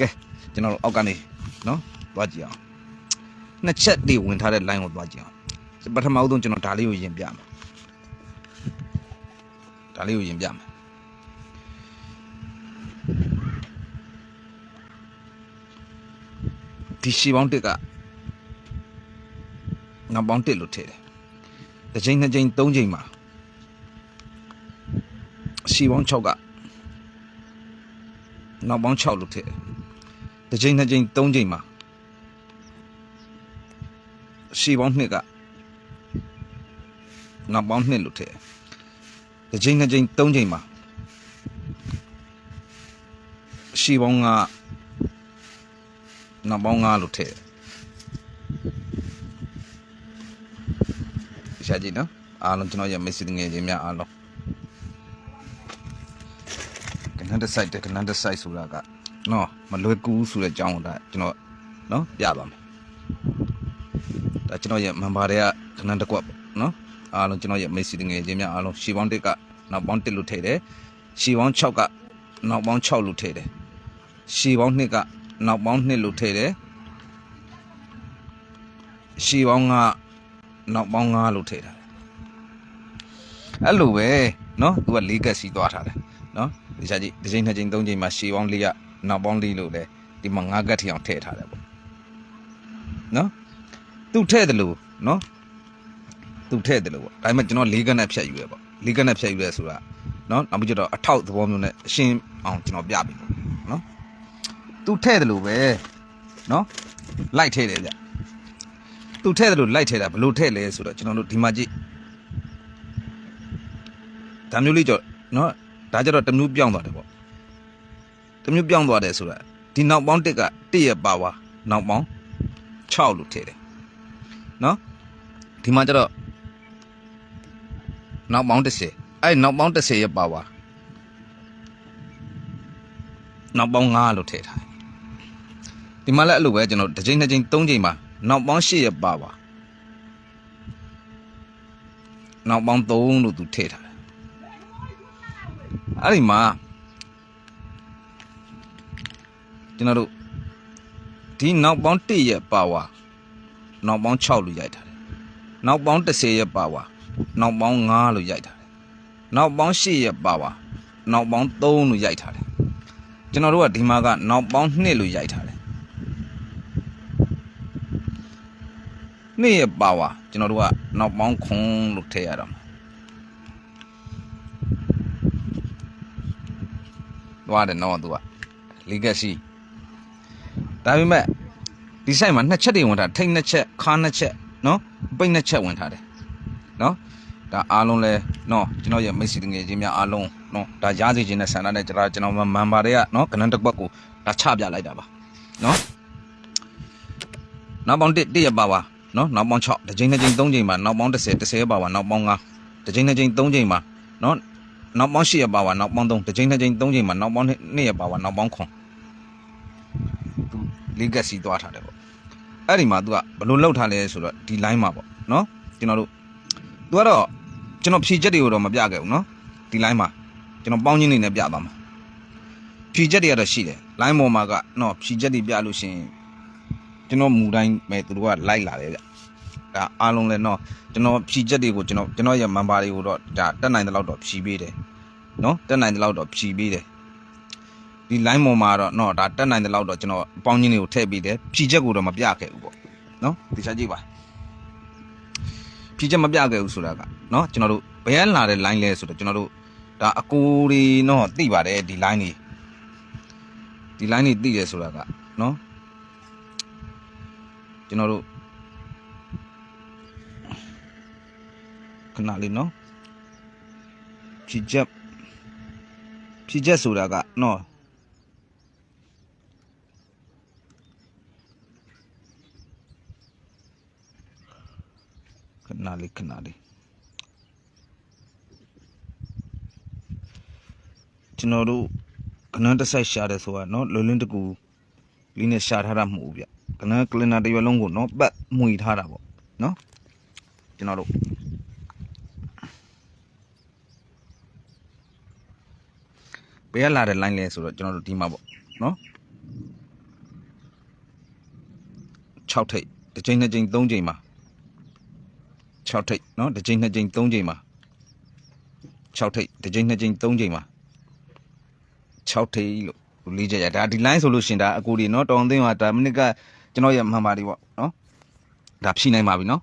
ကဲကျွန်တော်တို့အောက်ကနေနော်သွားကြည့်အောင်နှစ်ချက်တည်းဝင်ထားတဲ့ line ကိုသွားကြည့်အောင်ပထမဦးဆုံးကျွန်တော်ဒါလေးကိုရင်ပြမယ်ဒါလေးကိုရင်ပြမယ်ဒီရှီပေါင်းတစ်ကနောက်ပေါင်းတစ်လို့ထည့်တယ်တစ်ချိန်နှစ်ချိန်သုံးချိန်မှာရှီပေါင်း6ကနောက်ပေါင်း6လို့ထည့်တယ် တစ်ချိန်နှစ်ချိန်သုံးချိန်မှာရှီပေါင်း2ကနောက်ပေါင်း2လို့ထည့်တယ်တစ်ချိန်နှစ်ချိန်သုံးချိန်မှာရှီပေါင်းကနောက်ပေါင်း9လို့ထည့်တယ်ရှာကြည့်နော်အားလုံးကျွန်တော်ရဲ့ message ငယ်ချင်းများအားလုံးကနန်တစ် site ကနန်တစ် site ဆိုတာက နော်မလွယ်ကူဘူးဆိုတဲ့အကြောင်းကိုဒါကျွန်တော်နော်ပြပါမယ်ဒါကျွန်တော်ရဲ့ member တွေကကနန်တစ်ကွက်ပေါ့နော်အားလုံးကျွန်တော်ရဲ့ message ငယ်ချင်းများအားလုံးရှီပေါင်းတစ်ကနောက်ပေါင်း1လို့ထည့်တယ်ရှီပေါင်း6ကနောက်ပေါင်း6လို့ထည့်တယ်ရှီပေါင်း2ကနောက်ပေါင်း2လို့ထည့်တယ်ရှီပေါင်းကနောက်ပေါင်း9လို့ထည့်ထားတယ်အဲ့လိုပဲเนาะသူက၄ကက်စီသွားထားတယ်เนาะဒီစားကြည့်တစ်ချိန်နှစ်ချိန်သုံးချိန်မှာရှီပေါင်း၄က နောက်ပေါင်းလေးလို့လဲဒီမှာငါးကတ်ထီအောင်ထည့်ထားတယ်ပေါ့နော်သူထည့်တယ်လို့နော်သူထည့်တယ်လို့ပေါ့ဒါပေမဲ့ကျွန်တော်လေးကတ်နဲ့ဖြတ်ယူရပေါ့လေးကတ်နဲ့ဖြတ်ယူရဆိုတာနော်နောက်ပြီးကျတော့အထောက်သဘောမျိုးနဲ့အရှင်းအောင်ကျွန်တော်ပြပြီနော်သူထည့်တယ်လို့ပဲနော်လိုက်ထည့်တယ်ဗျသူထည့်တယ်လို့လိုက်ထည့်တာဘလို့ထည့်လဲဆိုတော့ကျွန်တော်တို့ဒီမှာကြည့်ဒါမျိုးလေးကြော်နော်ဒါကြတော့တမျိုးပြောင်းသွားတယ်ပေါ့ တစ်မျိုးပြောင်းသွားတယ်ဆိုတာဒီနောက်ပေါင်းတစ်ကတစ်ရဲ့ပါဝါနောက်ပေါင်း6လို့ထည့်တယ်နော်ဒီမှာကြတော့နောက်ပေါင်း30အဲ့နောက်ပေါင်း30ရဲ့ပါဝါနောက်ပေါင်း9လို့ထည့်ထားတယ်ဒီမှာလည်းအဲ့လိုပဲကျွန်တော်တစ်ချိန်နှစ်ချိန်သုံးချိန်မှာနောက်ပေါင်း8ရဲ့ပါပါနောက်ပေါင်း3လို့သူထည့်ထားတယ်အဲ့ဒီမှာ ကျွန်တော်တို့ဒီနောက်ပေါင်း1ရဲ့ပါဝါနောက်ပေါင်း6လို့ရိုက်ထားတယ်နောက်ပေါင်း30ရဲ့ပါဝါနောက်ပေါင်း5လို့ရိုက်ထားတယ်နောက်ပေါင်း8ရဲ့ပါဝါနောက်ပေါင်း3လို့ရိုက်ထားတယ်ကျွန်တော်တို့ကဒီမှာကနောက်ပေါင်း2လို့ရိုက်ထားတယ်နေ့ရဲ့ပါဝါကျွန်တော်တို့ကနောက်ပေါင်းခွန်လို့ထည့်ရတော့မှာသွားတယ်နော်သူကလီဂက်စီ ဒါပေမဲ့ဒီဆိုင်မှာနှစ်ချက်တွေဝင်ထားထိတ်နှစ်ချက်ခါနှစ်ချက်နော်ပိတ်နှစ်ချက်ဝင်ထားတယ်နော်ဒါအားလုံးလဲနော်ကျွန်တော်ရဲ့မိတ်ဆွေတငယ်ချင်းများအားလုံးနော်ဒါရားစီခြင်းနဲ့ဆန္ဒနဲ့ကျွန်တော်ကျွန်တော်မန်ပါတွေကနော်ကနန်းတစ်ကွက်ကိုဒါချပြလိုက်တာပါနော်နောက်ပေါင်း1 1ရပါပါနော်နောက်ပေါင်း6တစ်ချိန်တစ်ချိန်3ချိန်မှာနောက်ပေါင်း10 10ပါပါနောက်ပေါင်း9တစ်ချိန်တစ်ချိန်3ချိန်မှာနော်နောက်ပေါင်း10ရပါပါနောက်ပေါင်း3တစ်ချိန်တစ်ချိန်3ချိန်မှာနောက်ပေါင်း2ရပါပါနောက်ပေါင်း9 သူလီဂက်စီသွားထားတယ်ပေါ့အဲ့ဒီမှာ तू ကဘယ်လိုလောက်ထားလဲဆိုတော့ဒီ line မှာပေါ့နော်ကျွန်တော်တို့ तू ကတော့ကျွန်တော်ဖြည့်ချက်တွေကိုတော့မပြခဲ့ဘူးနော်ဒီ line မှာကျွန်တော်ပေါင်းချင်းနေနဲ့ပြသွားမှာဖြည့်ချက်တွေကတော့ရှိတယ် line ပေါ်မှာကနော်ဖြည့်ချက်တွေပြလို့ရှိရင်ကျွန်တော်မူတိုင်းပဲသူတို့ကလိုက်လာတယ်ဗျဒါအားလုံးလဲတော့ကျွန်တော်ဖြည့်ချက်တွေကိုကျွန်တော်ကျွန်တော်ရဲ့ member တွေကိုတော့ဒါတက်နိုင်တဲ့လောက်တော့ဖြည့်ပေးတယ်နော်တက်နိုင်တဲ့လောက်တော့ဖြည့်ပေးတယ် ဒီ line ပေါ်မှာတော့နော်ဒါတက်နိုင်တဲ့လောက်တော့ကျွန်တော်အပေါင်းချင်းတွေကိုထည့်ပေးတယ်ဖြည့်ချက်ကိုတော့မပြခဲ့ဘူးပေါ့နော်ဒီချက်ကြည့်ပါဖြည့်ချက်မပြခဲ့ဘူးဆိုတာကနော်ကျွန်တော်တို့ဘယ်လာတဲ့ line လဲဆိုတော့ကျွန်တော်တို့ဒါအကူတွေနော်သိပါတယ်ဒီ line တွေဒီ line တွေသိတယ်ဆိုတာကနော်ကျွန်တော်တို့ခဏလေးနော်ဖြည့်ချက်ဖြည့်ချက်ဆိုတာကနော် ခဏလေးခဏလေးကျွန်တော်တို့ခဏတစ်ဆိုင်ရှာတယ်ဆိုတာနော်လွယ်လင်းတကူလေးနဲ့ရှာထားတာမဟုတ်ဘူးဗျကနကလနာတစ်ရွက်လုံးကိုနော်ပတ်မှွေထားတာပေါ့နော်ကျွန်တော်တို့ဘယ်ကလာတဲ့ line လဲဆိုတော့ကျွန်တော်တို့ဒီမှာပေါ့နော်6ထိပ်တစ်ချိန်နှစ်ချိန်သုံးချိန်မှာ 6ထိပ်เนาะတစ်ချိန်နှစ်ချိန်သုံးချိန်မှာ6ထိပ်တစ်ချိန်နှစ်ချိန်သုံးချိန်မှာ6ထိပ်လို့လေးချက်ရဒါဒီ line ဆိုလို့ရှရင်ဒါအကူဒီเนาะတောင်သိန်းကဒါမိနစ်ကကျွန်တော်ရဲ့မှန်ပါဒီပေါ့เนาะဒါဖြီးနိုင်ပါပြီเนาะ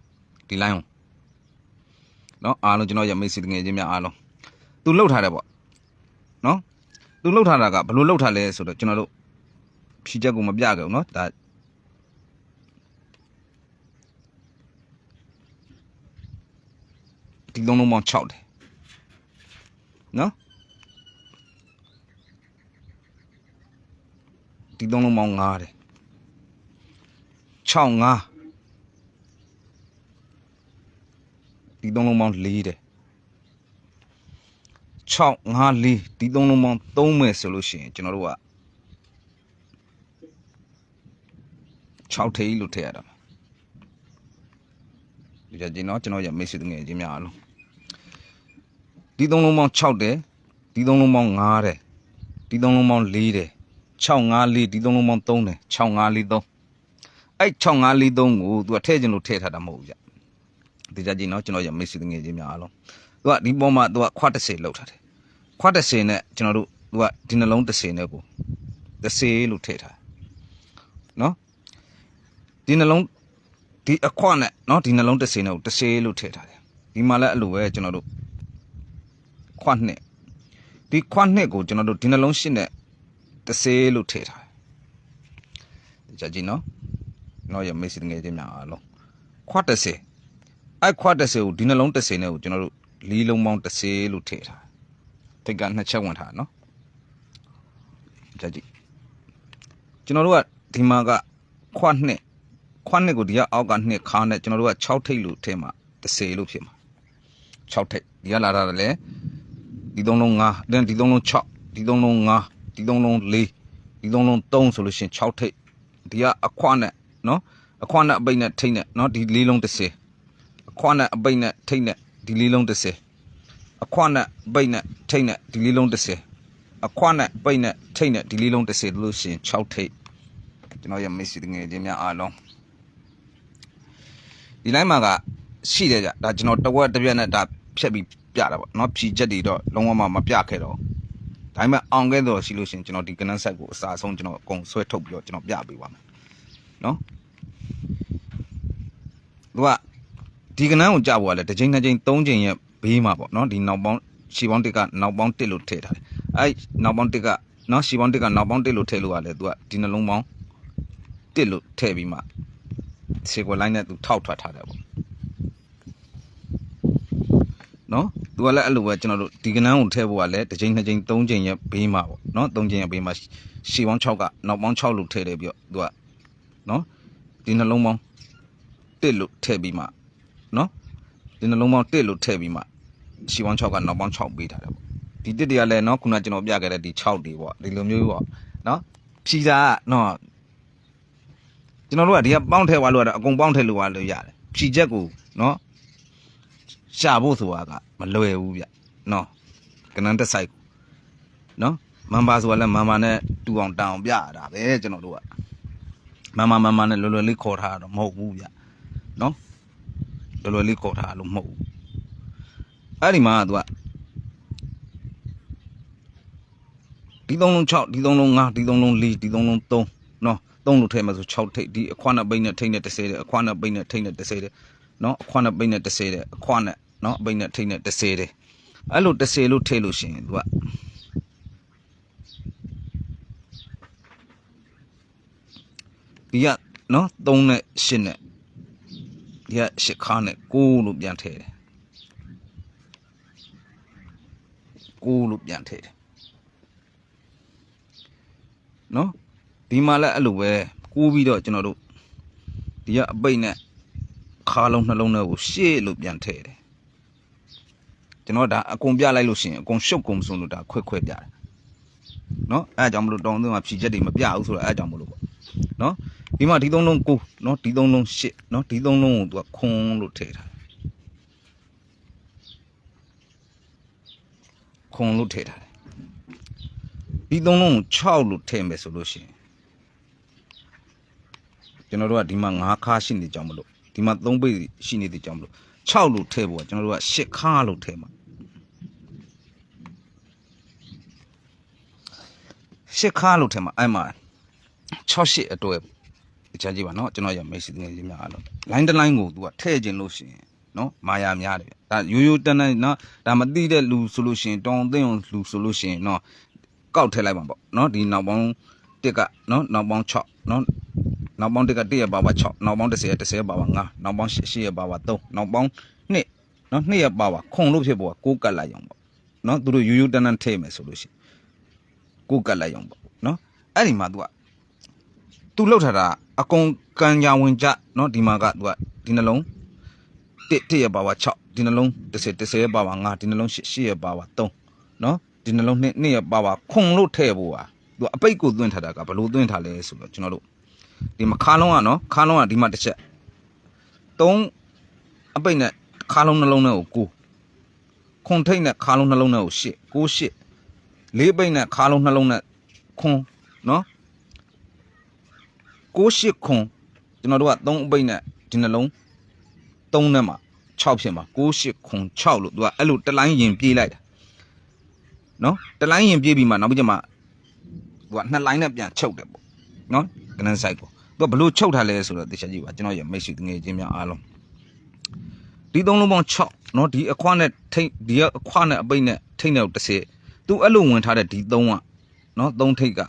ဒီ line ကိုเนาะအားလုံးကျွန်တော်ရဲ့မိတ်ဆွေတငယ်ချင်းများအားလုံးသူလှုပ်ထားတယ်ပေါ့เนาะသူလှုပ်ထားတာကဘယ်လိုလှုပ်ထားလဲဆိုတော့ကျွန်တော်တို့ဖြီးချက်ကိုမပြခဲ့ဘူးเนาะဒါ ဒီလုံးလုံးပေါင်း6တယ်နော်ဒီလုံးလုံးပေါင်း9တယ်6 5ဒီလုံးလုံးပေါင်း4တယ်6 5 4ဒီသုံးလုံးပေါင်း3မယ်ဆိုလို့ရှိရင်ကျွန်တော်တို့က6ထိပ်လို့ထည့်ရတာဒီကြကျွန်တော်ကျွန်တော်ရမိတ်ဆွေတငယ်ချင်းများအားလုံး ဒီသုံးလုံးပေါင်း6တယ်ဒီသုံးလုံးပေါင်း9တယ်ဒီသုံးလုံးပေါင်း4တယ်654ဒီသုံးလုံးပေါင်း3တယ်6543အဲ့6543ကိုသူကထည့်ခြင်းလို့ထည့်ထားတာမဟုတ်ဘူးကြဒီကြကြည့်နော်ကျွန်တော်ရမိတ်ဆွေငယ်ချင်းများအားလုံးသူကဒီပေါ်မှာသူကခွတ်30လောက်ထားတယ်ခွတ်30နဲ့ကျွန်တော်တို့သူကဒီနှလုံး30နဲ့ကို30လို့ထည့်ထားနော်ဒီနှလုံးဒီအခွနဲ့နော်ဒီနှလုံး30နဲ့ကို30လို့ထည့်ထားတယ်ဒီမှာလည်းအဲ့လိုပဲကျွန်တော်တို့ ခွတ်နှစ်ဒီခွတ်နှစ်ကိုကျွန်တော်တို့ဒီနှလုံးရှင်းနဲ့30လို့ထည့်ထားတယ်ကြကြည့်နော်နော်ရမေ့စီငယ်ချင်းများအားလုံးခွတ်30အဲ့ခွတ်30ကိုဒီနှလုံး30နဲ့ကိုကျွန်တော်တို့လီးလုံးပေါင်း30လို့ထည့်ထားတိတ်ကနှစ်ချက်ဝင်ထားနော်ကြကြည့်ကျွန်တော်တို့ကဒီမှာကခွတ်နှစ်ခွတ်နှစ်ကိုဒီကအောက်ကနှစ်ခါနဲ့ကျွန်တော်တို့က6ထိပ်လို့ထည့်မှာ30လို့ဖြစ်မှာ6ထိပ်ဒီကလာတာလည်း ဒီသုံးလုံး5ဒီဒီသုံးလုံး6ဒီသုံးလုံး5ဒီသုံးလုံး4ဒီသုံးလုံး3ဆိုလို့ရှိရင်6ထိပ်ဒီကအခွနဲ့နော်အခွနဲ့အပိတ်နဲ့ထိတ်နဲ့နော်ဒီလေးလုံး30အခွနဲ့အပိတ်နဲ့ထိတ်နဲ့ဒီလေးလုံး30အခွနဲ့ပိတ်နဲ့ထိတ်နဲ့ဒီလေးလုံး30အခွနဲ့ပိတ်နဲ့ထိတ်နဲ့ဒီလေးလုံး30လို့ရှိရင်6ထိပ်ကျွန်တော်ရဲ့မိတ်ဆွေငယ်ချင်းများအားလုံးဒီလိုင်းမှာကရှိတယ်ကြဒါကျွန်တော်တဝက်တစ်ပြက်နဲ့ဒါဖြတ်ပြီး ပြတာပေါ့နော်ဖြီချက်တွေတော့လုံးဝမှမပြခဲ့တော့ဒါပေမဲ့အောင်ခဲ့တော့ရှိလို့ရှင်ကျွန်တော်ဒီကနန်းဆက်ကိုအစားဆုံးကျွန်တော်အကုန်ဆွဲထုတ်ပြီးတော့ကျွန်တော်ပြပေးပါမယ်နော်သူကဒီကနန်းကိုကြာဖို့ကလည်းတစ်ချိန်တစ်ချိန်သုံးချိန်ရဲ့ဘေးမှာပေါ့နော်ဒီနောက်ပေါင်းရှီပေါင်းတစ်ကနောက်ပေါင်းတစ်လို့ထည့်ထားတယ်အဲ့နောက်ပေါင်းတစ်ကနော်ရှီပေါင်းတစ်ကနောက်ပေါင်းတစ်လို့ထည့်လို့ကလည်းသူကဒီနှလုံးပေါင်းတစ်လို့ထည့်ပြီးမှခြေကိုလိုက်နဲ့သူထောက်ထွက်ထားတယ်ပေါ့ နော်သူကလည်းအဲ့လိုပဲကျွန်တော်တို့ဒီကနန်းကိုထည့်ဖို့ကလည်းတစ်ချိန်နှစ်ချိန်သုံးချိန်ရဲ့ဘေးမှာပေါ့နော်သုံးချိန်ရဲ့ဘေးမှာရှီပေါင်း6ကနောက်ပေါင်း6လို့ထည့်တယ်ပြီးတော့သူကနော်ဒီနှလုံးပေါင်း1လို့ထည့်ပြီးမှနော်ဒီနှလုံးပေါင်း1လို့ထည့်ပြီးမှရှီပေါင်း6ကနောက်ပေါင်း6ပေးထားတယ်ပေါ့ဒီတစ်တွေကလည်းနော်ခုနကျွန်တော်ပြခဲ့တဲ့ဒီ6တွေပေါ့ဒီလိုမျိုးပေါ့နော်ဖြီစာကနော်ကျွန်တော်တို့ကဒီကပေါင်းထည့်သွားလို့ရတာအကုန်ပေါင်းထည့်လို့ရလို့ရတယ်ဖြီချက်ကိုနော် ရှာဖို့ဆိုတာကမလွယ်ဘူးဗျနော်ကနန်းတက်ဆိုင်နော်မန်ပါဆိုတာလည်းမန်ပါနဲ့တူအောင်တောင်ပြရတာပဲကျွန်တော်တို့ကမန်ပါမန်ပါနဲ့လွယ်လွယ်လေးခေါ်ထားတာတော့မဟုတ်ဘူးဗျနော်လွယ်လွယ်လေးခေါ်ထားတာလို့မဟုတ်ဘူးအဲ့ဒီမှာကသူကဒီသုံးလုံး6ဒီသုံးလုံး5ဒီသုံးလုံး4ဒီသုံးလုံး3နော်3လို့ထည့်မှဆို6ထိပ်ဒီအခွားနဲ့ပိတ်နဲ့ထိပ်နဲ့30တဲ့အခွားနဲ့ပိတ်နဲ့ထိပ်နဲ့30တဲ့နော်အခွားနဲ့ပိတ်နဲ့30တဲ့အခွားနဲ့ နော်ပိတ်နဲ့ထိတ်နဲ့30တဲ့အဲ့လို30လို့ထိတ်လို့ရှိရင် तू ကဒီကနော်3နဲ့8နဲ့ဒီက8ခါနဲ့9လို့ပြန်ထည့်တယ်9လို့ပြန်ထည့်တယ်နော်ဒီမှာလည်းအဲ့လိုပဲကူးပြီးတော့ကျွန်တော်တို့ဒီကအပိတ်နဲ့ခါလုံးနှလုံးထဲကိုရှေ့လို့ပြန်ထည့်တယ် ကျွန်တော်ဒါအကုန်ပြလိုက်လို့ရှိရင်အကုန်ရှုပ်ကုန်စုံလို့ဒါခွဲခွဲပြတယ်နော်အဲအကြောင့်မလို့တောင်းသွင်းမှာဖြီချက်တွေမပြဘူးဆိုတော့အဲအကြောင့်မလို့ပေါ့နော်ဒီမှာဒီသုံးလုံးကိုနော်ဒီသုံးလုံးရှစ်နော်ဒီသုံးလုံးကိုသူကခွန်းလို့ထည့်ထားတယ်ခွန်းလို့ထည့်ထားတယ်ဒီသုံးလုံးကို6လို့ထည့်မယ်ဆိုလို့ရှိရင်ကျွန်တော်တို့ကဒီမှာ9ခါရှိနေကြမလို့ဒီမှာ3ပိတ်ရှိနေတဲ့ကြောင်မလို့6လို့ထည့်ဖို့ကကျွန်တော်တို့က10ခါလို့ထည့်မှာ 10ခါလို့ထည့်မှာအဲ့မှာ6 8အတွဲပေါ့တခြားကြည့်ပါနော်ကျွန်တော်ရမိတ်ဆွေငယ်ချင်းများအားလုံး line တစ် line ကို तू ကထည့်ခြင်းလို့ရှိရင်နော်မာယာများတယ်ဒါရိုးရိုးတန်းတန်းနော်ဒါမသိတဲ့လူဆိုလို့ရှိရင်တောင်းသိအောင်လူဆိုလို့ရှိရင်နော်ကောက်ထည့်လိုက်ပါပေါ့နော်ဒီနောက်ပေါင်းတစ်ကနော်နောက်ပေါင်း6နော်နောက်ပေါင်းတစ်က1ရပါပါ6နောက်ပေါင်း30ရ30ရပါပါ9နောက်ပေါင်း8ရပါပါ3နောက်ပေါင်း2နော်2ရပါပါခုံလို့ဖြစ်ပေါ်က6ကတ်လိုက်အောင်ပေါ့နော်သူတို့ရိုးရိုးတန်းတန်းထည့်မယ်ဆိုလို့ရှိရင် 6ကတ်လိုက်အောင်ပေါ့နော်အဲ့ဒီမှာ तू က तू လောက်ထားတာအကုန်ကံညာဝင်ကြနော်ဒီမှာက तू ကဒီနှလုံး1 1ရပါပါ6ဒီနှလုံး30 30ရပါပါ9ဒီနှလုံး8 8ရပါပါ3နော်ဒီနှလုံး2 2ရပါပါခုံလို့ထည့်ဖို့อ่ะ तू အပိတ်ကိုသွင်းထားတာကဘယ်လိုသွင်းထားလဲဆိုတော့ကျွန်တော်တို့ဒီမှာခါလုံးကနော်ခါလုံးကဒီမှာတစ်ချက်3အပိတ်နဲ့ခါလုံးနှလုံးနဲ့ကို9ခုံထိတ်နဲ့ခါလုံးနှလုံးနဲ့ကို8 9 8 လေးပိတ်နဲ့ခါလုံးနှလုံးနဲ့ခွန်နော်68ခွန်ကျွန်တော်တို့က3အပိတ်နဲ့ဒီနှလုံး3နဲ့မှာ6ဖြစ်မှာ68ခွန်6လို့သူကအဲ့လိုတစ်လိုင်းရင်ပြေးလိုက်တာနော်တစ်လိုင်းရင်ပြေးပြီးမှနောက်ပြီးကျမှသူကနှစ်လိုင်းနဲ့ပြန်ချုပ်တယ်ပေါ့နော်ကနန်းဆိုင်ကိုသူကဘလို့ချုပ်ထားလဲဆိုတော့တခြားကြည့်ပါကျွန်တော်ရမိတ်ဆွေငယ်ချင်းများအားလုံးဒီသုံးလုံးပေါင်း6နော်ဒီအခွားနဲ့ထိတ်ဒီအခွားနဲ့အပိတ်နဲ့ထိတ်နဲ့30 သူအဲ့လိုဝင်ထားတဲ့ဒီ3ကနော်3ထိတ်က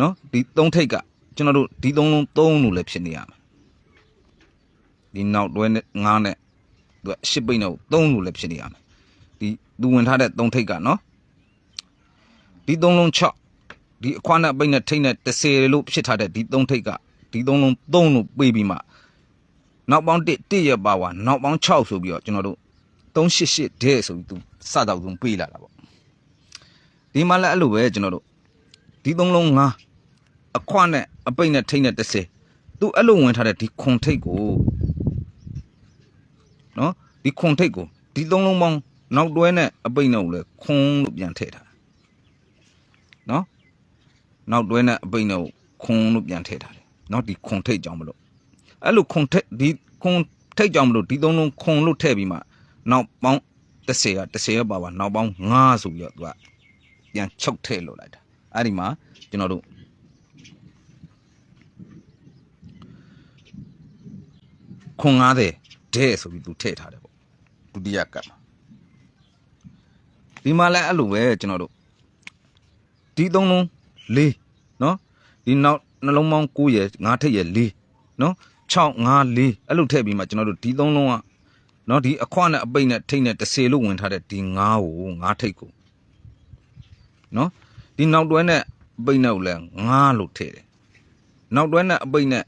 နော်ဒီသုံးထိတ်ကကျွန်တော်တို့ဒီသုံးလုံးသုံးလို့လည်းဖြစ်နေရမှာဒီနောက်တွဲနဲ့ငါးနဲ့သူကရှစ်ပိတ်နဲ့သုံးလို့လည်းဖြစ်နေရမှာဒီသူဝင်ထားတဲ့သုံးထိတ်ကနော်ဒီသုံးလုံး6ဒီအခွားနဲ့ပိတ်နဲ့ထိတ်နဲ့30လို့ဖြစ်ထားတဲ့ဒီသုံးထိတ်ကဒီသုံးလုံးသုံးလို့ပြေးပြီးမှနောက်ပေါင်း1 1ရပါဝါနောက်ပေါင်း6ဆိုပြီးတော့ကျွန်တော်တို့ 388တဲ့ဆိုပြီးသူစတော့သူပြေးလာတာပေါ့ဒီမှာလည်းအဲ့လိုပဲကျွန်တော်တို့ဒီသုံးလုံးငါအခွနဲ့အပိတ်နဲ့ထိတ်နဲ့30သူအဲ့လိုဝင်ထားတဲ့ဒီခွန်ထိတ်ကိုနော်ဒီခွန်ထိတ်ကိုဒီသုံးလုံးပေါင်းနောက်တွဲနဲ့အပိတ်နဲ့ကိုလည်းခွန်လို့ပြန်ထည့်ထားတာနော်နောက်တွဲနဲ့အပိတ်နဲ့ကိုခွန်လို့ပြန်ထည့်ထားတယ်နော်ဒီခွန်ထိတ်ကြောင့်မလို့အဲ့လိုခွန်ထိတ်ဒီခွန်ထိတ်ကြောင့်မလို့ဒီသုံးလုံးခွန်လို့ထည့်ပြီးမှ နောက်ပေါင်း30က30ရပါပါနောက်ပေါင်း9ဆိုပြီးတော့သူကပြန်ချုပ်ထည့်လို့လိုက်တာအဲ့ဒီမှာကျွန်တော်တို့ခွန်90တဲ့ဆိုပြီးသူထည့်ထားတယ်ပေါ့ဒုတိယကတ်မှာဒီမှာလည်းအဲ့လိုပဲကျွန်တော်တို့ဒီသုံးလုံး၄နော်ဒီနောက်နှလုံးပေါင်း9ရယ်9ထိပ်ရယ်၄နော်6 5 4အဲ့လိုထည့်ပြီးမှကျွန်တော်တို့ဒီသုံးလုံးက နော်ဒီအခွနဲ့အပိတ်နဲ့ထိပ်နဲ့30လို့ဝင်ထားတဲ့ဒီ9ကို9ထိပ်ကိုနော်ဒီနောက်တွဲနဲ့အပိတ်နဲ့ကိုလည်းငားလို့ထည့်တယ်နောက်တွဲနဲ့အပိတ်နဲ့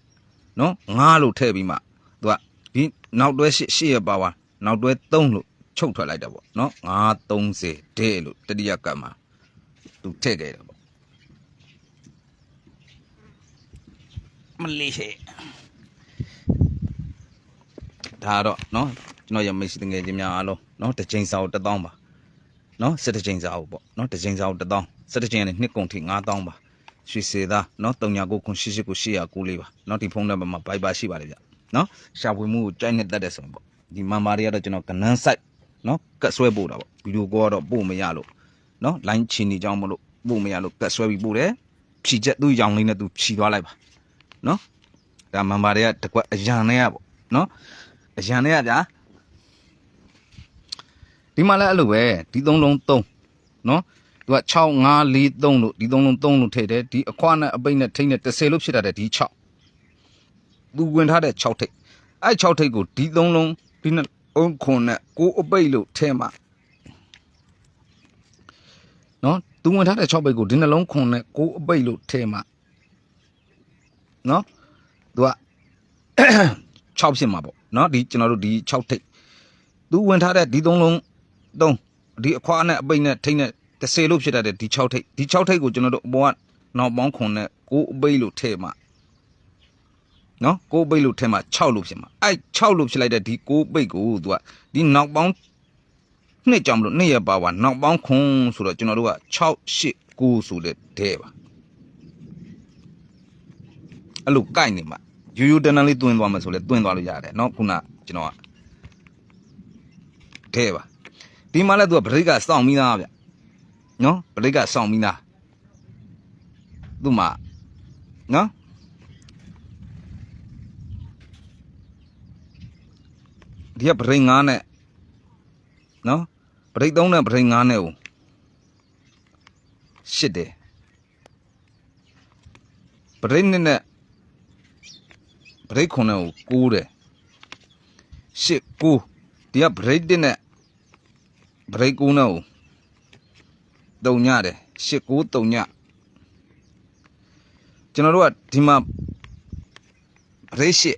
နော်ငားလို့ထည့်ပြီးမှသူကဒီနောက်တွဲရှစ်ရှစ်ရပါပါနောက်တွဲ3လို့ချုပ်ထွက်လိုက်တာပေါ့နော်9 30ဒဲလို့တတိယကတ်မှာသူထည့်ခဲ့တယ်ပေါ့မလေးရှိဒါတော့နော် ကျွန်တော်ရမိတ်ဆွေတငယ်ချင်းများအားလုံးနော်တစ်ချိန်စာကို1000ပါနော်စစ်တချိန်စာအုပ်ပေါ့နော်တစ်ချိန်စာအုပ်1000စစ်တချိန်နဲ့နှစ်ကုန်ထိ9000ပါရွှေစေသားနော်39ခု88ခု800လေးပါနော်ဒီဖုန်းနံပါတ်မှာ Viber ရှိပါတယ်ဗျနော်ရှာဖွေမှုကိုကြိုက်နေတတ်တယ်ဆိုရင်ပေါ့ဒီမန်မာတွေကတော့ကျွန်တော်ကနန်း site နော်ကတ်ဆွဲပို့တာပေါ့ဗီဒီယိုကောတော့ပို့မရလို့နော် line ချီနေကြောင်းမလို့ပို့မရလို့ကတ်ဆွဲပြီးပို့တယ်ဖြီချက်သူ့ရောင်လေးနဲ့သူဖြီသွားလိုက်ပါနော်ဒါမန်မာတွေကတကွက်အရန်နဲ့ရပေါ့နော်အရန်နဲ့ရဗျာ ဒီမှာလည်းအဲ့လိုပဲဒီသုံးလုံး3နော်သူက6 5 4 3လို့ဒီသုံးလုံး3လို့ထည့်တယ်ဒီအခွားနဲ့အပိတ်နဲ့ထိတ်နဲ့30လို့ဖြစ်တာတဲ့ဒီ6သူဝင်ထားတဲ့6ထိတ်အဲ့6ထိတ်ကိုဒီသုံးလုံးဒီနဲ့အုံခွန်နဲ့ကိုအပိတ်လို့ထဲမှာနော်သူဝင်ထားတဲ့6ပိတ်ကိုဒီနှလုံးခွန်နဲ့ကိုအပိတ်လို့ထဲမှာနော်သူက6ဖြစ်မှာပေါ့နော်ဒီကျွန်တော်တို့ဒီ6ထိတ်သူဝင်ထားတဲ့ဒီသုံးလုံး 3ဒီအခွားနဲ့အပိတ်နဲ့ထိတ်နဲ့30လို့ဖြစ်တတ်တယ်ဒီ6ထိတ်ဒီ6ထိတ်ကိုကျွန်တော်တို့အပေါ်ကနောက်ပေါင်းခွန်နဲ့9အပိတ်လို့ထည့်မှာနော်9ပိတ်လို့ထည့်မှာ6လို့ဖြစ်မှာအဲ့6လို့ဖြစ်လိုက်တဲ့ဒီ9ပိတ်ကိုသူကဒီနောက်ပေါင်းနှစ်ကြောင့်မလို့နှစ်ရပါပါနောက်ပေါင်းခွန်ဆိုတော့ကျွန်တော်တို့က6 8 9ဆိုတဲ့ဒဲပါအဲ့လိုကိုက်နေမှာရိုးရိုးတန်းတန်းလေးတွင်သွားမယ်ဆိုလဲတွင်သွားလို့ရတယ်နော်ခုနကျွန်တော်ကဒဲပါ ဒီမှာလဲသူကဗရိတ်ကစောင့်ပြီးသားဗျနော်ဗရိတ်ကစောင့်ပြီးသားသူ့မှာနော်ဒီကဗရိတ်ငါးနဲ့နော်ဗရိတ်သုံးနဲ့ဗရိတ်ငါးနဲ့ကိုရှစ်တယ်ဗရိတ်နှစ်နဲ့ဗရိတ်ခုနှစ်ကိုကိုးတယ်ရှစ်ကိုးဒီကဗရိတ်တစ်နဲ့ ဗရိတ်ကိုးနဲ့ကိုတုံညတယ်ရှစ်ကိုးတုံညကျွန်တော်တို့ကဒီမှာဗရိတ်ရှစ်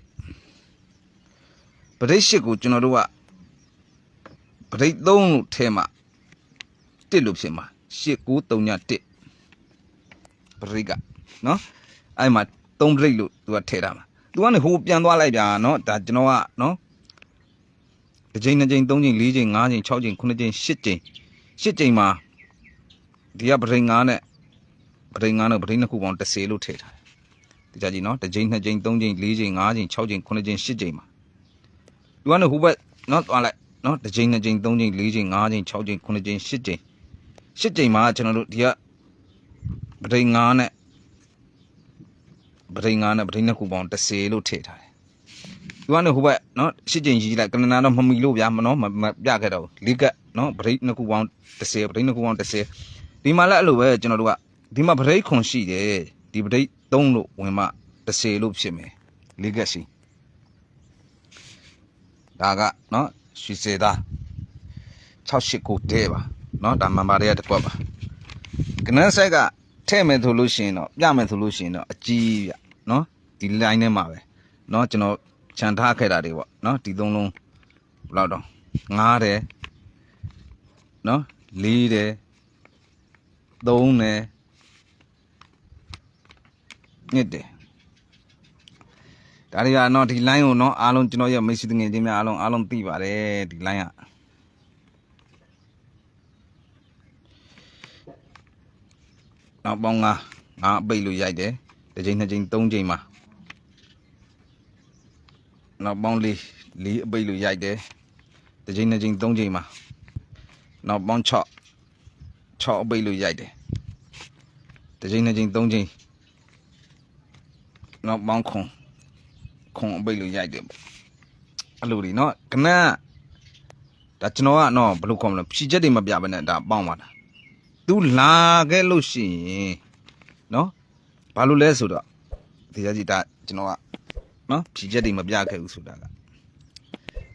ဗရိတ်ရှစ်ကိုကျွန်တော်တို့ကဗရိတ်သုံးလို့ထဲမှာတစ်လို့ဖြစ်မှာရှစ်ကိုးတုံညတစ်ဗရိတ်ကနော်အဲ့မှာသုံးဗရိတ်လို့သူကထဲတာမှာသူကနေဟိုပြန်သွားလိုက်ဗျာနော်ဒါကျွန်တော်ကနော် တစ်ချိန်နှစ်ချိန်သုံးချိန်လေးချိန်ငါးချိန်၆ချိန်ခုနှစ်ချိန်ရှစ်ချိန်ရှစ်ချိန်မှာဒီကဗရိတ်ငါးနဲ့ဗရိတ်ငါးနဲ့ဗရိတ်နှစ်ခုပေါင်း30လို့ထည့်ထားတယ်ဒီကြကြည့်နော်တစ်ချိန်နှစ်ချိန်သုံးချိန်လေးချိန်ငါးချိန်၆ချိန်ခုနှစ်ချိန်ရှစ်ချိန်မှာသူကနေဟိုဘက်နော်သွားလိုက်နော်တစ်ချိန်နှစ်ချိန်သုံးချိန်လေးချိန်ငါးချိန်၆ချိန်ခုနှစ်ချိန်ရှစ်ချိန်ရှစ်ချိန်မှာကျွန်တော်တို့ဒီကဗရိတ်ငါးနဲ့ဗရိတ်ငါးနဲ့ဗရိတ်နှစ်ခုပေါင်း30လို့ထည့်ထားတယ် သူကနေဟိုဘက်နော်ရှစ်ချိန်ကြီးလိုက်ကနနာတော့မမီလို့ဗျာမနော်မမပြခဲ့တော့ဘူးလေးကက်နော်ဗရိတ်နှစ်ခုပေါင်း30ဗရိတ်နှစ်ခုပေါင်း30ဒီမှာလည်းအဲ့လိုပဲကျွန်တော်တို့ကဒီမှာဗရိတ်ခွန်ရှိတယ်ဒီဗရိတ်3လို့ဝင်မှ30လို့ဖြစ်မယ်လေးကက်ရှိဒါကနော်ရွှေစေသား689တဲပါနော်ဒါမန်ပါတွေကတစ်ခွက်ပါကနန်းဆိုင်ကထဲ့မယ်ဆိုလို့ရှိရင်တော့ပြမယ်ဆိုလို့ရှိရင်တော့အကြီးပြနော်ဒီ line ထဲမှာပဲနော်ကျွန်တော် ခြံထားခဲ့တာတွေပေါ့နော်ဒီသုံးလုံးဘယ်လောက်တော့9တယ်နော်4တယ်3တယ်ညစ်တယ်ဒါတွေကတော့ဒီ line ကိုနော်အားလုံးကျွန်တော်ရဲ့မိတ်ဆွေတငယ်ချင်းများအားလုံးအားလုံးသိပါတယ်ဒီ line ကနောက်ပေါင်း9 9အပိတ်လို့ရိုက်တယ်တစ်ချိန်နှစ်ချိန်သုံးချိန်မှာ နောက်ပေါင်းလေးလေးအပိတ်လို့ရိုက်တယ်တစ်ချိန်နှစ်ချိန်သုံးချိန်မှာနောက်ပေါင်း6 6အပိတ်လို့ရိုက်တယ်တစ်ချိန်နှစ်ချိန်သုံးချိန်နောက်ပေါင်းခွန်ခွန်အပိတ်လို့ရိုက်တယ်ပေါ့အဲ့လိုဒီနော်ကနန်းဒါကျွန်တော်ကနော်ဘယ်လိုခေါ်မလဲဖြီချက်တွေမပြဘဲနဲ့ဒါပေါင်းပါတာ तू လာခဲ့လို့ရှိရင်နော်ဘာလို့လဲဆိုတော့ဒီကြကြီးဒါကျွန်တော်က နော်ဖြီချက်တွေမပြခဲ့ဘူးဆိုတာက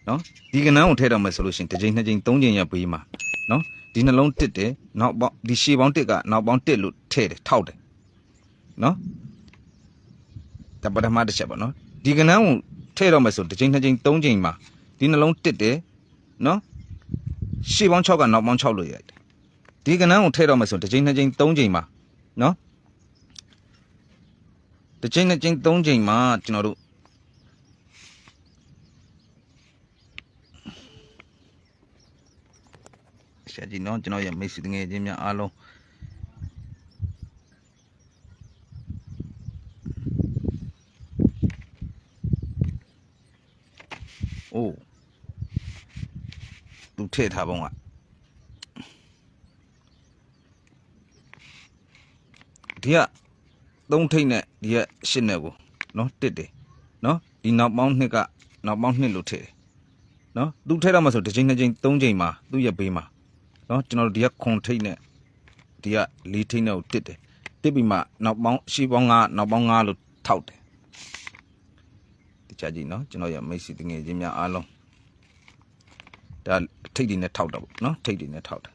နော်ဒီကနန်းကိုထဲတော့မယ်ဆိုလို့ရှိရင်တစ်ချိန်နှစ်ချိန်သုံးချိန်ရပေးမှာနော်ဒီနှလုံးတစ်တယ်နောက်ပေါင်းဒီရှေ့ပေါင်းတစ်ကနောက်ပေါင်းတစ်လို့ထဲတယ်ထောက်တယ်နော်ဒါပထမတစ်ချက်ပေါ့နော်ဒီကနန်းကိုထဲတော့မယ်ဆိုတစ်ချိန်နှစ်ချိန်သုံးချိန်မှာဒီနှလုံးတစ်တယ်နော်ရှေ့ပေါင်း6ကနောက်ပေါင်း6လို့ရိုက်တယ်ဒီကနန်းကိုထည့်တော့မယ်ဆိုတစ်ချိန်နှစ်ချိန်သုံးချိန်ပါနော်တစ်ချိန်နှစ်ချိန်သုံးချိန်မှာကျွန်တော်တို့ ရှာကြည့်နော်ကျွန်တော်ရဲ့မိတ်ဆွေတငယ်ချင်းများအားလုံးအိုးသူထည့်ထားပုံကဒီကသုံးထိတ်နဲ့ဒီကရှစ်နဲ့ကိုနော်တစ်တယ်နော်ဒီနောက်ပေါင်းနှစ်ကနောက်ပေါင်းနှစ်လို့ထည့်တယ်နော်သူထည့်တော့မှဆိုတစ်ချိန်နှစ်ချိန်သုံးချိန်မှာသူ့ရဲ့ဘေးမှာ နော်ကျွန်တော်တို့ဒီကခွန်ထိတ်နဲ့ဒီကလေးထိတ်နဲ့ကိုတစ်တယ်တစ်ပြီးမှနောက်ပေါင်းရှီပေါင်းကနောက်ပေါင်း9လို့ထောက်တယ်ဒီချာကြည့်နော်ကျွန်တော်ရဲ့မိတ်ဆွေတငယ်ချင်းများအားလုံးဒါထိတ်တွေနဲ့ထောက်တော့ပေါ့နော်ထိတ်တွေနဲ့ထောက်တယ်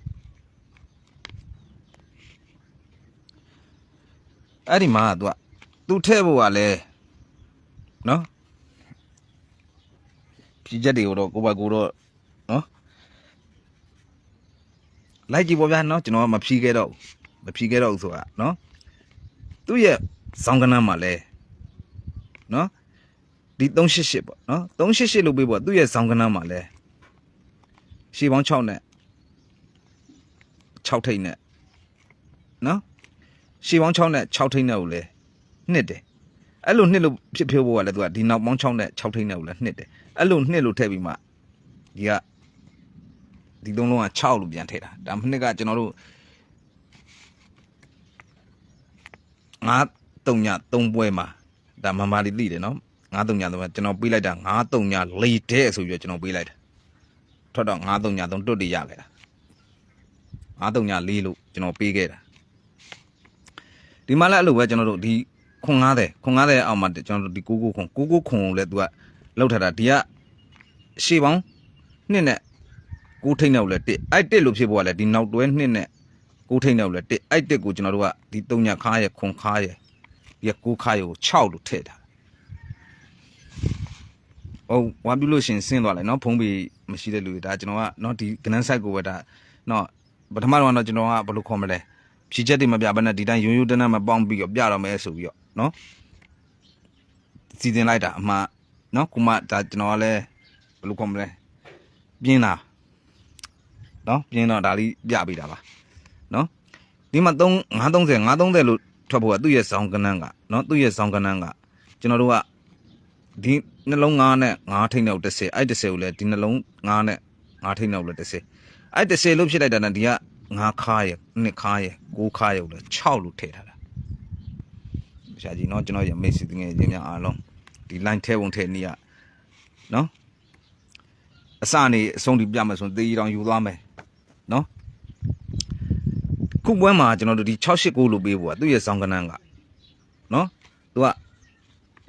အဲ့ဒီမှာက तू က तू ထဲ့ဖို့ကလည်းနော်ဖြည့်ချက်တွေကိုတော့ကိုယ့်ဘက်ကိုယ်တော့နော် လိုက်ကြည့်ပေါ့ဗျာနော်ကျွန်တော်ကမဖြီးခဲ့တော့ဘူးမဖြီးခဲ့တော့ဘူးဆိုတာနော်သူ့ရဲ့ဇောင်းကနန်းမှာလဲနော်ဒီ388ပေါ့နော်388လို့ပြေးပေါ့သူ့ရဲ့ဇောင်းကနန်းမှာလဲရှေးပေါင်း6နဲ့6ထိပ်နဲ့နော်ရှေးပေါင်း6နဲ့6ထိပ်နဲ့ကိုလည်းနှစ်တယ်အဲ့လိုနှစ်လို့ဖြစ်ဖြစ်ဖို့ကလည်းသူကဒီနောက်ပေါင်း6နဲ့6ထိန်းနဲ့ကိုလည်းနှစ်တယ်အဲ့လိုနှစ်လို့ထည့်ပြီးမှဒီက ဒီသုံးလုံးက6လို့ပြန်ထည့်တာဒါနှစ်ကကျွန်တော်တို့ငါတုံညာ3ပွဲမှာဒါမမလေးသိတယ်နော်ငါတုံညာ3ကျွန်တော်ပေးလိုက်တာငါတုံညာလေးတဲ့ဆိုပြီးတော့ကျွန်တော်ပေးလိုက်တာထွက်တော့ငါတုံညာ3တွတ်တရခဲ့တာငါတုံညာလေးလို့ကျွန်တော်ပေးခဲ့တာဒီမှာလည်းအဲ့လိုပဲကျွန်တော်တို့ဒီခွန်90ခွန်90အောက်မှာကျွန်တော်တို့ဒီ99ခွန်99ခွန်ကိုလည်းသူကလောက်ထားတာဒီကရှေ့ပေါင်းနှစ်နဲ့ ကိုထိတ်နေလို့လည်းတစ်အဲ့တစ်လို့ဖြစ်ဖို့ကလည်းဒီနောက်တွဲနှစ်နဲ့ကိုထိတ်နေလို့လည်းတစ်အဲ့တစ်ကိုကျွန်တော်တို့ကဒီ3ညခါရဲ့ခွန်ခါရဲ့ဒီက9ခါရဲ့ကို6လို့ထည့်တာဟုတ်ဝါပြလို့ရှင်ဆင်းသွားလိုက်နော်ဖုံးပြီးမရှိတဲ့လူတွေဒါကျွန်တော်ကနော်ဒီကနန်းဆိုင်ကိုပဲဒါနော်ပထမတော့ကတော့ကျွန်တော်ကဘယ်လိုခေါ်မလဲဖြီချက်တွေမပြဘဲနဲ့ဒီတိုင်းရိုးရိုးတန်းတန်းမပေါင်းပြီးတော့ပြတော့မယ်ဆိုပြီးတော့နော်စီစဉ်လိုက်တာအမှနော်ကုမဒါကျွန်တော်ကလည်းဘယ်လိုခေါ်မလဲပြင်းတာ နော်ပြင်းတော့ဒါလေးပြပေးတာပါနော်ဒီမှာ3 930 930လို့ထွက်ဖို့ကသူ့ရဲ့ဇောင်းကနန်းကနော်သူ့ရဲ့ဇောင်းကနန်းကကျွန်တော်တို့ကဒီနှလုံး9နဲ့9ထိပ်နောက်30အဲ့30ကိုလည်းဒီနှလုံး9နဲ့9ထိပ်နောက်လည်း30အဲ့30လို့ဖြစ်လိုက်တာနဲ့ဒီက9ခါရဲ့2ခါရဲ့6ခါရဲ့ကိုလည်း6လို့ထည့်ထားတာရှာကြီးနော်ကျွန်တော်ရမိတ်ဆွေငယ်ချင်းများအားလုံးဒီ line ထဲဝင်ထဲနေရနော်အစနေအဆုံးဒီပြမယ်ဆိုရင်သေကြီးတောင်ယူသွားမယ် နော်ခုပွဲမှာကျွန်တော်တို့ဒီ689လို့ပေးဖို့ကသူ့ရဲ့စောင်းကနန်းကနော်သူက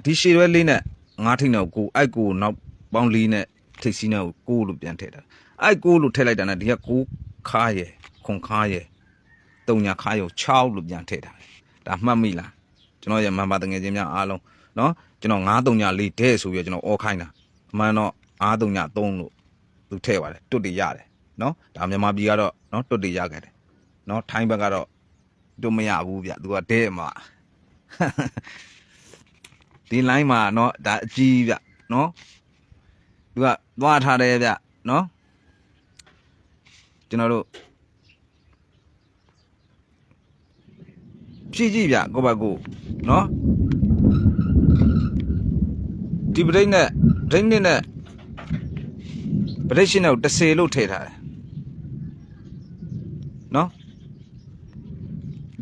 ဒီရှည်ရွဲလေးနဲ့ငါးထိပ်နဲ့ကိုအိုက်ကိုနောက်ပေါင်းလေးနဲ့ထိပ်စီးနဲ့ကိုလို့ပြန်ထည့်တာအိုက်ကိုလို့ထည့်လိုက်တာနဲ့ဒီကကိုခါရဲ့ခွန်ခါရဲ့တုံညာခါရဲ့6လို့ပြန်ထည့်တာဒါမှတ်မိလားကျွန်တော်ရဲ့မန်ပါတငယ်ချင်းများအားလုံးနော်ကျွန်တော်9တုံညာလေးတဲ့ဆိုပြီးတော့ကျွန်တော်အော်ခိုင်းတာအမှန်တော့9တုံညာ3လို့သူထည့်ပါတယ်တွတ်တည်ရတယ် နော်ဒါမြန်မာပြည်ကတော့နော်တွတ်တေရခဲ့တယ်နော်ထိုင်းဘက်ကတော့တွတ်မရဘူးဗျသူကဒဲမှာဒီ line မှာနော်ဒါအကြီးဗျနော်သူကသွားထားတယ်ဗျနော်ကျွန်တော်တို့ဖြည့်ကြည့်ဗျကိုဘက်ကိုနော်ဒီပရိတ်နဲ့ဒိတ်နဲ့ပရိတ်ရှင်တော့10လို့ထည့်ထားတယ်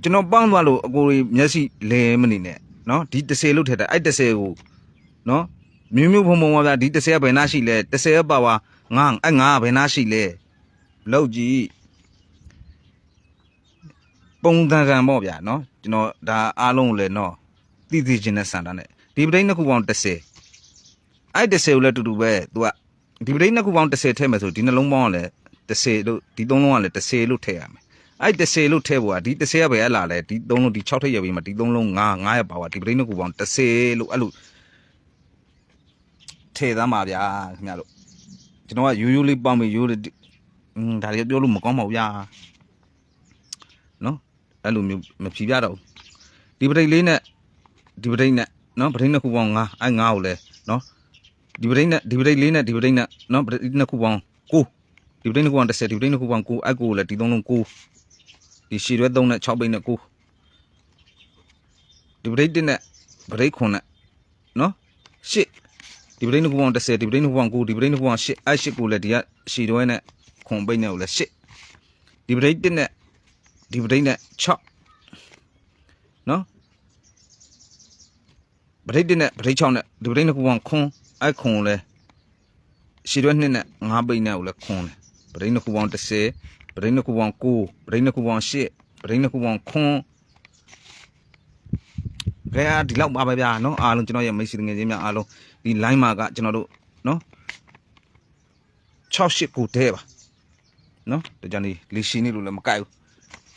ကျွန်တော်ပေါင်းသွားလို့အကိုကြီးမျက်စိလဲမနေနဲ့နော်ဒီ30လို့ထည့်တာအဲ့30ကိုနော်မြို့မြို့ဖုံဖုံပါဗျာဒီ30ကဘယ်နှရှိလဲ30ကပါပါငါအဲ့ငါကဘယ်နှရှိလဲလောက်ကြည့်ပုံသဏ္ဍာန်ပေါ့ဗျာနော်ကျွန်တော်ဒါအားလုံးကိုလည်းနော်သိသိချင်းနဲ့စံတာနဲ့ဒီပဒိန်းနှစ်ခုပေါင်း30အဲ့30ကိုလည်းတူတူပဲ तू ကဒီပဒိန်းနှစ်ခုပေါင်း30ထည့်မယ်ဆိုဒီနှလုံးပေါင်းကလည်း30လို့ဒီသုံးလုံးကလည်း30လို့ထည့်ရမယ် အဲ့30လို့ထည့်ဖို့ကဒီ30ကပဲအလားလဲဒီ3လုံးဒီ6ထိပ်ရပြီးမှဒီ3လုံး9 9ရပါပါဒီပရိနှစ်ခုပေါင်း30လို့အဲ့လိုထည့်သားမှာဗျာခင်ဗျားတို့ကျွန်တော်ကရိုးရိုးလေးပေါင်းပြီးရိုးလေးอืมဒါတွေပြောလို့မကောင်းပါဘူးဗျာနော်အဲ့လိုမျိုးမဖြီးပြတော့ဒီပရိလေးနဲ့ဒီပရိနဲ့နော်ပရိနှစ်ခုပေါင်း9အဲ့9ကိုလဲနော်ဒီပရိနဲ့ဒီပရိလေးနဲ့ဒီပရိနဲ့နော်ပရိနှစ်ခုပေါင်း9ဒီပရိနှစ်ခုပေါင်း30ဒီပရိနှစ်ခုပေါင်း9အဲ့ကိုလည်းဒီ3လုံး9 ဒီရှည်ရွဲ3နဲ့6ပိတ်နဲ့9ဒီပရိတ်1နဲ့ပရိတ်9နဲ့နော်8ဒီပရိတ်နှစ်ခုပေါင်း30ဒီပရိတ်နှစ်ခုပေါင်း9ဒီပရိတ်နှစ်ခုပေါင်း8အဲ့8ကိုလည်းဒီကရှည်ရွဲနဲ့ခွန်ပိတ်နဲ့ကိုလည်း8ဒီပရိတ်1နဲ့ဒီပရိတ်နဲ့6နော်ပရိတ်1နဲ့ပရိတ်6နဲ့ဒီပရိတ်နှစ်ခုပေါင်းခွန်အဲ့ခွန်ကိုလည်းရှည်ရွဲ2နဲ့5ပိတ်နဲ့ကိုလည်းခွန်တယ် ပရိတ်နှစ်ခုပေါင်း30ပရိတ်နှစ်ခုပေါင်း9ပရိတ်နှစ်ခုပေါင်း8ပရိတ်နှစ်ခုပေါင်းခွန်ကဲဒီလောက်ပါပဲဗျာနော်အားလုံးကျွန်တော်ရဲ့မိတ်ဆွေငယ်ချင်းများအားလုံးဒီ line မှာကကျွန်တော်တို့နော်68ကိုတဲပါနော်တကြနေလီရှီနေလို့လည်းမကိုက်ဘူး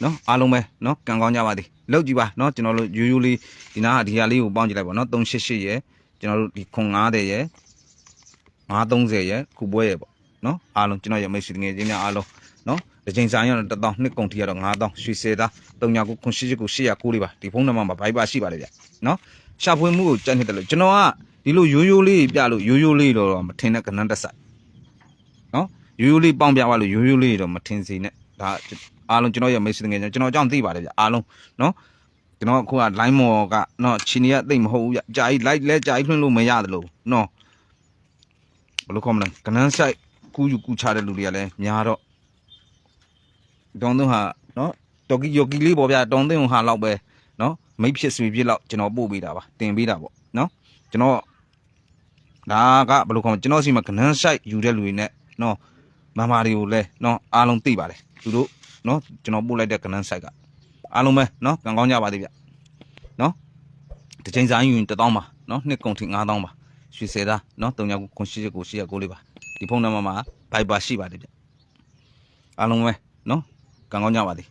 နော်အားလုံးပဲနော်ကံကောင်းကြပါသည်လောက်ကြည့်ပါနော်ကျွန်တော်တို့ရိုးရိုးလေးဒီနားဒီဟာလေးကိုပေါင်းကြည့်လိုက်ပါနော်388ရယ်ကျွန်တော်တို့ဒီခွန်90ရယ်930ရယ်ခုပွဲရယ်ပေါ့ နော်အားလုံးကျွန်တော်ရဲ့မိတ်ဆွေငယ်ချင်းများအားလုံးနော်ဒီချိန်ဆိုင်ရတော့တသောနှစ်ကုန်ထီရတော့9000ရွှေစေသား39ခု889 809လေးပါဒီဖုန်းနံပါတ်မှာဘိုက်ပါရှိပါတယ်ဗျနော်ရှာဖွေမှုကိုကြက်နေတယ်လို့ကျွန်တော်ကဒီလိုရိုးရိုးလေးပြလို့ရိုးရိုးလေးတော့မထင်တဲ့ကဏ္ဍတက်ဆိုင်နော်ရိုးရိုးလေးပေါင်းပြသွားလို့ရိုးရိုးလေးတော့မထင်စေနဲ့ဒါအားလုံးကျွန်တော်ရဲ့မိတ်ဆွေငယ်ချင်းကျွန်တော်အကြောင်းသိပါတယ်ဗျအားလုံးနော်တကျွန်တော်အခုက line မော်ကနော်ချီနီကတိတ်မဟုတ်ဘူးဗျကြာကြီး live လဲကြာကြီးထွင်းလို့မရတယ်လို့နော်ဘယ်လိုခေါ်မလဲကနန်းဆိုင် ကူးယူကူးချတဲ့လူတွေကလည်းများတော့တောင်းသွင်းဟာနော်တော်ကီယောကီလေးပေါ့ဗျာတောင်းသွင်းဟာလောက်ပဲနော်မိတ်ဖြစ်ဆွေဖြစ်လောက်ကျွန်တော်ပို့ပေးတာပါတင်ပေးတာပေါ့နော်ကျွန်တော်ဒါကဘယ်လိုခေါ်မလဲကျွန်တော်စီမှာကနန်းဆိုင်ယူတဲ့လူတွေနဲ့နော်မမတွေကိုလည်းနော်အားလုံးသိပါတယ်သူတို့နော်ကျွန်တော်ပို့လိုက်တဲ့ကနန်းဆိုင်ကအားလုံးပဲနော်ကံကောင်းကြပါသေးဗျနော်တစ်ချိန်စာယူရင်1000ပါနော်နှစ်ကုန်ထိ9000ပါရွှေစေသားနော်3999 899လေးပါ ဒီဖုန်းနံပါတ်မှာ Viber ရှိပါတယ်ဗျအားလုံးပဲနော်ကံကောင်းကြပါသည်